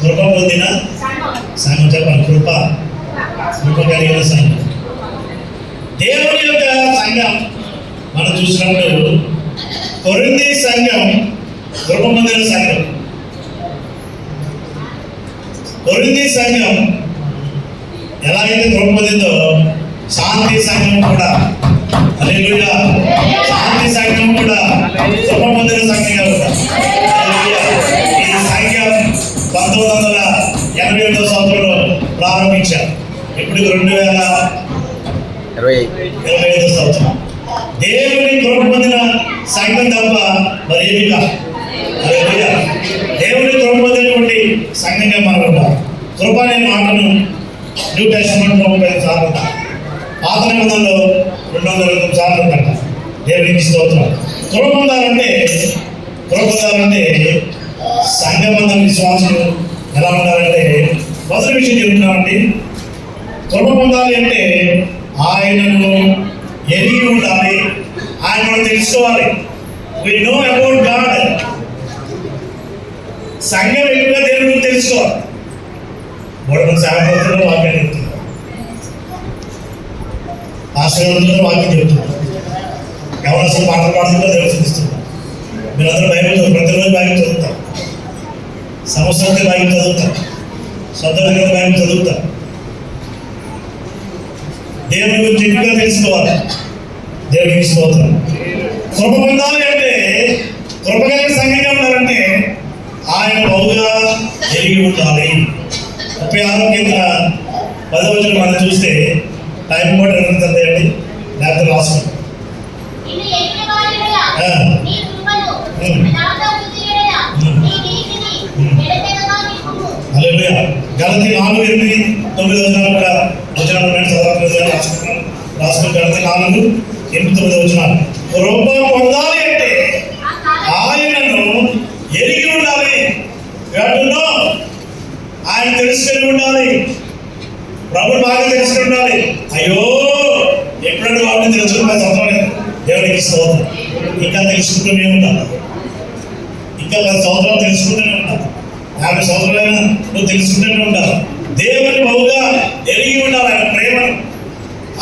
కృప పొందిన సంఘం చెప్పాలి కృప కృప కలిగిన సంఘం దేవుని యొక్క సంఘం మనం చూసినప్పుడు కొరింది సంఘం కృప పొందిన సంఘం. కొరింది సంఘం ఎలా అయితే కృప పొందిందో శాంతి సంఘం కూడా. అదే శాంతి సంఘం కూడా కృప ఇప్పుడు రెండు వేల ఇరవై ఇరవై ఐదో సంవత్సరం. దేవుని కృప పొందిన సంఘం తప్ప మరి ఏమి కాదు. దేవుని కృప పొందినటువంటి సంఘంగా మనం ఉంటాం కృప అనే మాటను న్యూ టెస్ట్మెంట్ ముప్పై సార్లు పాత నిబంధనలో రెండు వందల తొమ్మిది సార్లు ఉందంట దేవునికి స్తోత్రం. కృప పొందాలంటే కృప పొందాలంటే సంఘబంధం విశ్వాసులు ఎలా ఉండాలంటే మొదటి విషయం చెప్తున్నామండి. కృప పొందాలి అంటే ఆయనను ఎరిగి ఉండాలి. ఆయన మనం తెలుసుకోవాలి. వి నో అబౌట్ గాడ్ సంఘం ఎక్కువగా దేవుడు తెలుసుకోవాలి. మూడు శాస్త్రంలో వాక్యం చెప్తున్నారు. ఆశ్రమంలో వాక్యం చెప్తున్నారు. ఎవరు అసలు పాటలు పాడుతుందో తెలుసుకుంటున్నారు మీరందరూ బైబిల్ ప్రతిరోజు బైబిల్ చదువుతారు. సంవత్సరానికి బైబిల్ చదువుతారు. సొంత దగ్గర బైబిల్ చదువుతారు. దేవుని గురించి ఎక్కువగా తెలుసుకోవాలి. దేవునికి స్తోత్రం. కృప పొందాలి అంటే కృప కలిగిన సంఘంగా ఉండాలంటే ఆయన బహుగా ఎరిగి ఉండాలి. ముప్పై ఆరో కింద పదవ వచ్చిన మనం చూస్తే టైం కూడా ఎంత చదివేయండి? లేకపోతే రాసుకోండి. గలతి నాలుగు ఎనిమిది తొమ్మిది వచనాలు కూడా వచనాలు నేను చదవట్లేదు రాసుకున్నాను రాసుకుని ఎనిమిది తొమ్మిది వచనాలు కృప పొందాలి అంటే ఆయనను ఎరిగి ఉండాలి. గడును ఆయన తెలుసుకొని ఉండాలి. ప్రభు బాగా తెలుసుకొని ఉండాలి. అయ్యో ఎప్పుడంటే వాటిని తెలుసుకున్న చదవలేదు దేవునికి స్తోత్రం. ఇంకా తెలుసుకుంటూనే ఉంటాను ఇంకా పది సంవత్సరాలు తెలుసుకుంటూనే ఉంటాను యాభై సంవత్సరాలైనా నువ్వు తెలుసుకుంటూనే ఉంటావు దేవుని బహుగా ఎరిగి ఉండాలి ఆయన ప్రేమను.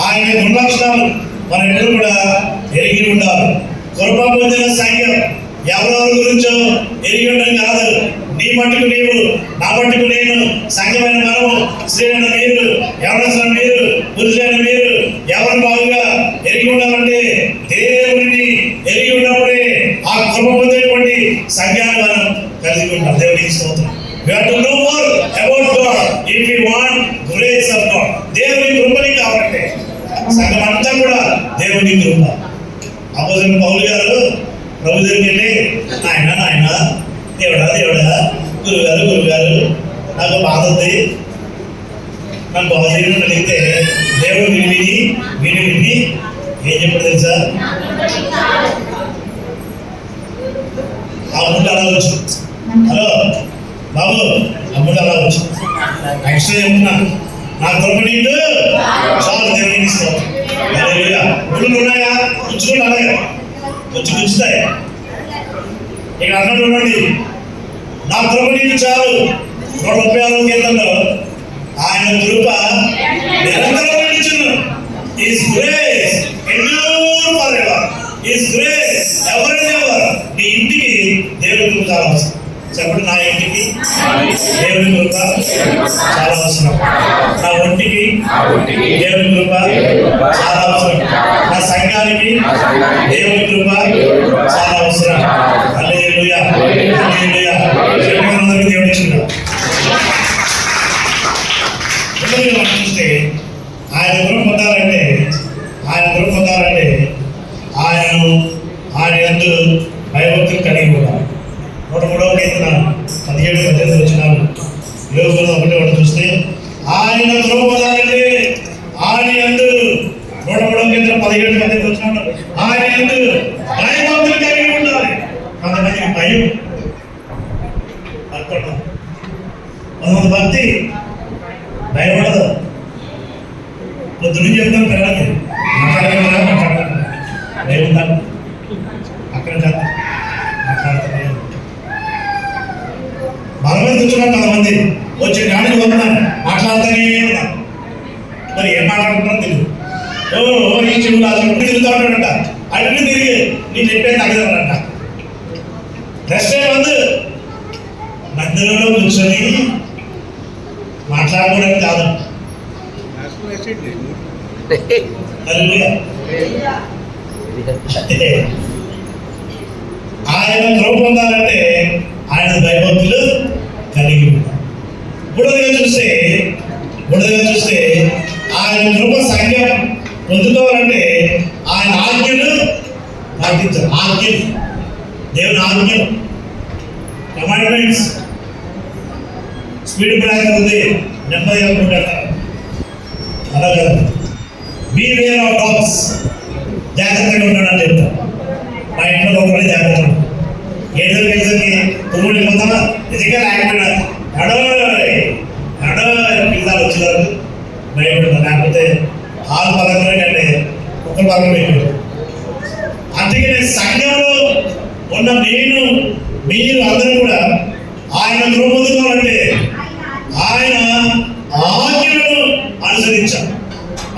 ఆయన గుణలక్షణాలు మన ఎన్నడూ కూడా ఎరిగి ఉండాలి. కృప పొందిన సంఘం ఎవరెవరి గురించో ఎరిగి ఉండడం కాదు. నీ మట్టుకు నీవు నా మట్టుకు నేను సంఘమైన మనము స్త్రీలైన మీరు ఎవరసిన మీరు పురుషులైన మీరు ఎవరు బాగుగా ఎరిగి ఉండాలంటే దేవుడిని ఎరిగి ఉన్నప్పుడే ఆ కృప పొందేటువంటి సంఘాన్ని మనం కలిగి ఉంటాం దేవుడికి స్తోత్రం. About God if you want grace of God దేవుని కృపని కాబట్టి సంఘం అంతా కూడా దేవుని కృప. అపోజిట్ పౌలు గారు ప్రభు దగ్గరికి వెళ్ళి ఆయన ఆయన దేవుడా దేవుడా గురుగారు గురుగారు నాకు బాధ ఉంది. నన్ను బాధ చేయడం అడిగితే దేవుడు విని విని విని విని ఏం చెప్పాడు తెలుసా? నా కృపని అలా వచ్చు హలో బాబు అమ్ముడు అలా వచ్చు ఎక్స్ట్రా నా కృప నీకు చాలు దేవునికి ఇస్తాం ముళ్ళు ఉన్నాయా? పుచ్చుకుంటూ ఇక అన్నట్టు ఉండండి. నా కృప నీకు చాలు. నూట ముప్పై కీర్తనలో ఆయన కృప నిరంతరం నిలుచును his grace endure forever. His grace ever ever నీ ఇంటికి దేవుని కృప చాలా అవసరం చెప్పండి నా ఇంటికి. దేవుని కృప చాలా అవసరం. నా ఒంటికి దేవుని కృప చాలా అవసరం. నా సంఘానికి దేవుని కృప చాలా అవసరం. హల్లెలూయా. దేవుని దేవుడు ఇచ్చిండు చూస్తే ఆయన కృప పొందాలంటే ఆయన కృప పొందాలంటే ఆయనను ఆయన ఎందు భయభక్తులు కలిగి ఉండాలి నూట మూడవ కీర్తన పదిహేడు పద్దెనిమిది వచ్చినాలు యోగులు ఒకటి ఒకటి చూస్తే ఆయన కృప పొందాలంటే ఆయన ఎందు నూట మూడవ కీర్తన పదిహేడు మంది వచ్చినాలు ఆయన ఎందు భయభక్తులు కలిగి ఉండాలి కొంతమందికి భయం అక్కడ కొంతమంది భక్తి భయపడదు. పొద్దున చెప్తాం పిల్లలకి. మాట్లాడగలరా అక్కడ కాదు. మాట్లాడతారు మన మీద కొంతమంది. వచ్చి గాడికి వస్తున్నారు అటు తిరిగి నేను చెప్పేది తగ్గదంట రెస్ట్ வந்து మధ్యలో కూర్చొని మాట్లాడుకోవడానికి కాదు హల్లెలూయా. అంటే ఆయన కృప పొందాలంటే ఆయన భయభక్తులు కలిగి ఉండాలి మూడోదిగా చూస్తే నెమ్మదిగా ఉంటారు అలా బీ వేర్ ఆఫ్ డాగ్స్ జాగ్రత్తగా ఉండడం చెప్తా. మా ఇంట్లో ఒకటి జాగ్రత్త ఏదో పిల్లలకి తుమ్ముడు వెళ్ళిపోతామా నిజంగా లేకపోయినా అడో అడో పిల్లలు వచ్చేవారు. భయపడతాం లేకపోతే ఆరు పదకొండు కంటే ఒక పదకొండు పెట్టారు అందుకనే సంఘంలో ఉన్న నేను మీరు అందరూ కూడా ఆయన పొందుకోవాలంటే ఆయన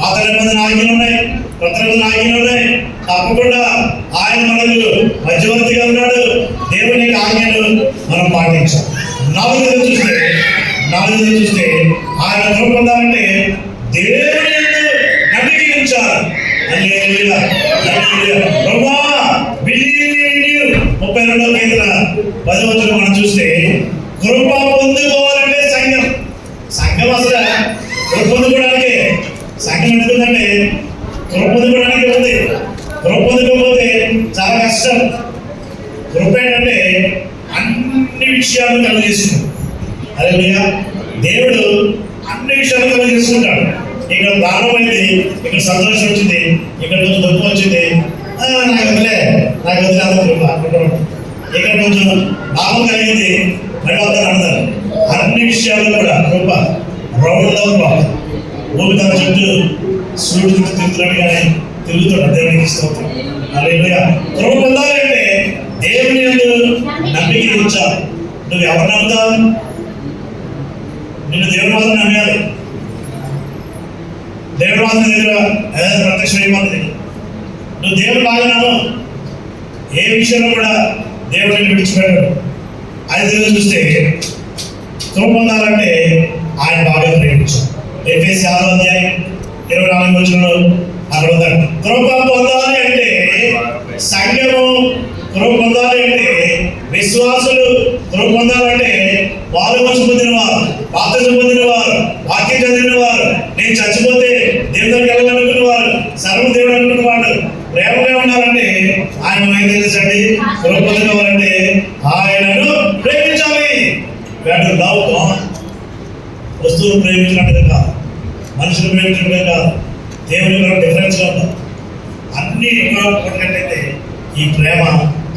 పాత నిబంధన ఉన్నాయి కొత్త నిబంధన ఉన్నాయి. తప్పకుండా ఆయన మనకు మధ్యవర్తిగా ఉన్నాడు. దేవుని ఆజ్ఞలు మనం పాటించాం. నాలుగోది చూస్తే నాలుగోది చూస్తే ఆయన కృప దేవుని యందు ఉంచారు ముప్పై రెండవ కేంద్ర పదవచనం మనం చూస్తే కృప పొందుకోవాలంటే సంఘం. సంఘం అసలు సంఘం ఎందుకుందంటే కృప పొందుకోవడానికి ఉంది. కృప చాలా కష్టం. కృప అంటే అన్ని విషయాలు కలుగజేస్తుంది అదే దేవుడు అన్ని విషయాలు కలుగజేసుకుంటాడు ఇక్కడ ప్రారంభమైంది ఇక్కడ సంతోషం వచ్చింది ఇక్కడ కొంచెం దుఃఖం వచ్చింది. ఆ, నాకు వదిలే నాకు వదిలే ఇక్కడ కొంచెం లాభం కలిగింది మళ్ళీ వద్దని అన్ని విషయాలు కూడా కృప రౌండ్ కృప భూమి తన చుట్టూ సూర్యుడు తిరుగుతున్నాడు కానీ తిరుగుతాడు దేవునికి స్తోత్రం. అలెలుయా కృప పొందాలంటే దేవుని నమ్మిక ఉంచాలి నువ్వు ఎవరు నమ్ముతావు? నిన్ను దేవుడు మాత్రం నమ్మాలి దేవుడు మాత్రం దగ్గర ఏదైనా ప్రత్యక్ష నువ్వు దేవుడు బాగా నమ్ము. ఏ విషయంలో కూడా దేవుడిని విడిచిపెట్టాడు. అది చూస్తే కృప పొందాలంటే ఆయన బాగా ప్రేమించాడు. ఎఫ్ఎస్ ఆరో అధ్యాయం ఇరవై నాలుగు వచ్చిన అక్కడ కృప పొందాలి అంటే సంఘము కృప పొందాలి అంటే విశ్వాసులు కృప పొందాలంటే వారు వచ్చి పొందిన వారు బాప్తిజం పొందిన వారు వాక్యం చదివిన వారు నేను చచ్చిపోతే దేవుని వెళ్ళాలనుకున్న వారు సర్వ దేవుడు అనుకున్న వాడు ప్రేమగా ఉండాలంటే ఆయన ఏం తెలుసండి. కృప పొందుకోవాలంటే ఆయనను ప్రేమించాలి. లవ్ గాడ్ వస్తువులు ప్రేమించినట్టుగా కాదు మనుషులు ప్రేమించినట్టుగా కాదు దేవుని కూడా డిఫరెన్స్ ఉంటాం. అన్ని ఒకటైతే ఈ ప్రేమ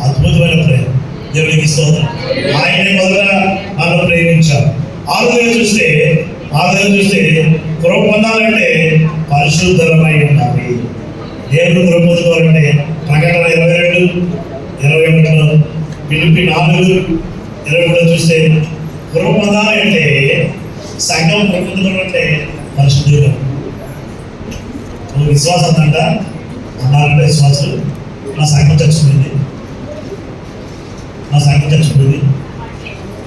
అద్భుతమైన ప్రేమ. దేవుడికి స్తోత్రం. ఆయనే మొదట మనం ప్రేమించాలి ఆరుదలు చూస్తే ఆరుదలు చూస్తే కృప పొందాలంటే పరిశుద్ధమై ఉండాలి. దేవుడు కృప పొందుకోవాలంటే ప్రకటన ఇరవై రెండు ఇరవై ఒకటిలో పిలిపి నాలుగు ఇరవై మూడు చూస్తే కృప పొందాలంటే సంఘం కృప పొందుకోవాలంటే పరిశుద్ధులు. నువ్వు విశ్వాసం అంట అన్నారంటే విశ్వాసం నా సంఘం చచ్చిపోయింది. నా సంఘం చచ్చిపోయింది.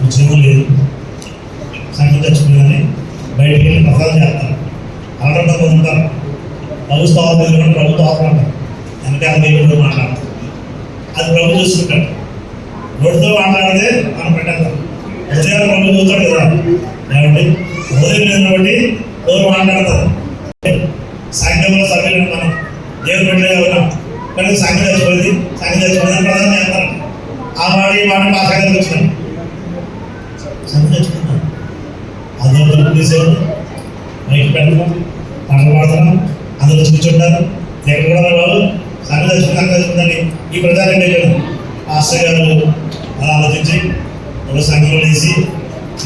ఉద్యోగం లేదు. సంఘం చచ్చిపోయిందని బయటికి వెళ్ళి ప్రసాదం చేస్తారు అలరంతా పొందుతారు ఆఫీసులు కూడా ప్రభుత్వ స్తోత్రం అంటారు వెనకాల దేవుడు మాట్లాడతారు అది ప్రభు చూసుకుంటాడు నోటితో మాట్లాడితే మనం పెట్టేస్తాం. హృదయాలు ప్రభు చూస్తాడు కదా. ఏమండి? హృదయం కాబట్టి ఎవరు మాట్లాడతారు? సంఘంలో సభ్యులు మనం దేవుడు బిడ్డగా ఉన్నాం. కానీ సంఘం చచ్చిపోయింది సంఘం చచ్చిపోయింది ప్రధానం చేస్తాను ఆ మాట ఈ మాట మా సంఘం వచ్చినాం సంఘం చచ్చిపోయినాం అందరూ తలుపు తీసేవారు మైక్ పెడతాం. పాటలు పాడతాం. అందరూ కూర్చుంటారు ఎక్కడ కూడా వాళ్ళు సంఘం చచ్చిపోయింది సంఘం ఈ ప్రచారం పెట్టాడు మాస్టర్ గారు అలా ఆలోచించి ఒక సంఘంలో వేసి